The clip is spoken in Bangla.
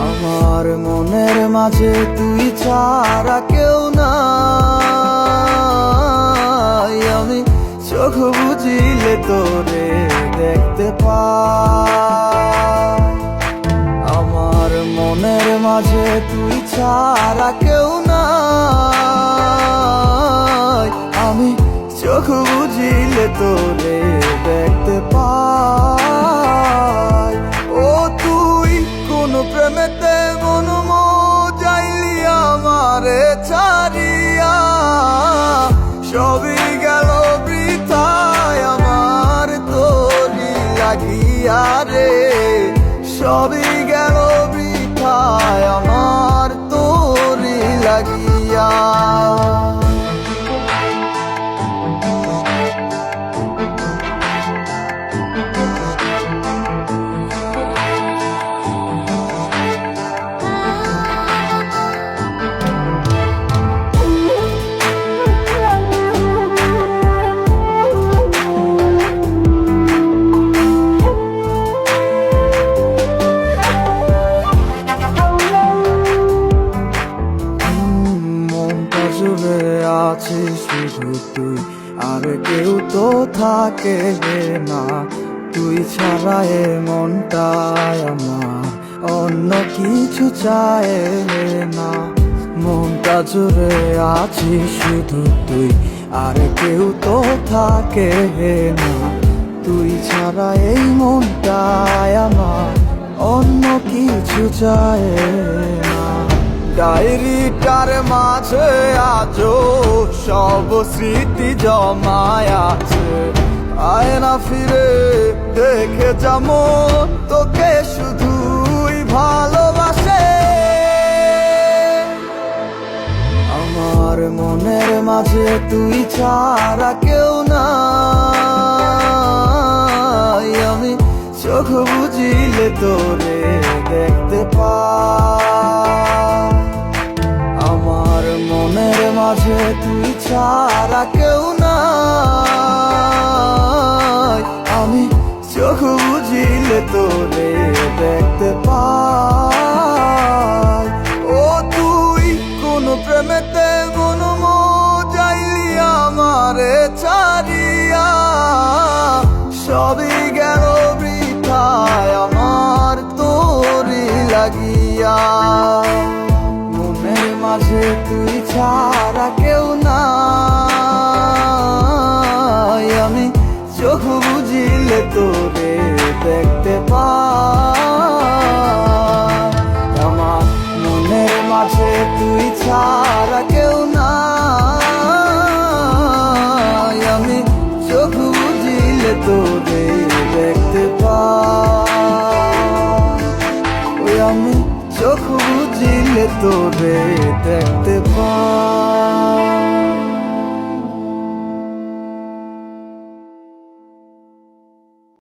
আমার মনের মাঝে তুই ছাড়া কেউ না আমি চোখ বুঝিলে তোরে দেখতে পাই। আমার মনের মাঝে তুই ছাড়া কেউ না আমি চোখ বুঝিলে তোরে সবই গেল আছে শুধু তুই, আর কেউ তো থাকে না। তুই ছাড়া এ মনটায় আমার, অন্য কিছু চায় না। মনটা জুড়ে আছি শুধু তুই, আর কেউ তো থাকে না। তুই ছাড়া এই মনটায় আমার, অন্য কিছু চায় ডায়েরিটার মাঝে আজও সব স্মৃতি জমায় আছে। আয়না ফিরে, দেখে যেমন তোকে শুধুই ভালোবাসে। আমার মনের মাঝে তুই ছাড়া কেউ না আমি চোখ বুঝিলে তোরে দেখতে কেউ না আমি চোখ বুঝিলে তোরে দেখতে পাই। ও তুই কোন প্রেমেতে মন যাইলি আমারে ছাড়িয়া। সবই গেল বৃথায় আমার তোরি লাগিয়া। মাঝে তুই ছাড়া কেউ না চোখ বুঝিলে তোরে দেখতে পাই আমার মনের মাঝে তুই ছাড়া কেউ না আমি চোখ বুঝিলে তোরে দেখতে ওই আমি চোখ বুঝিলে তোরে দেখতে পাই।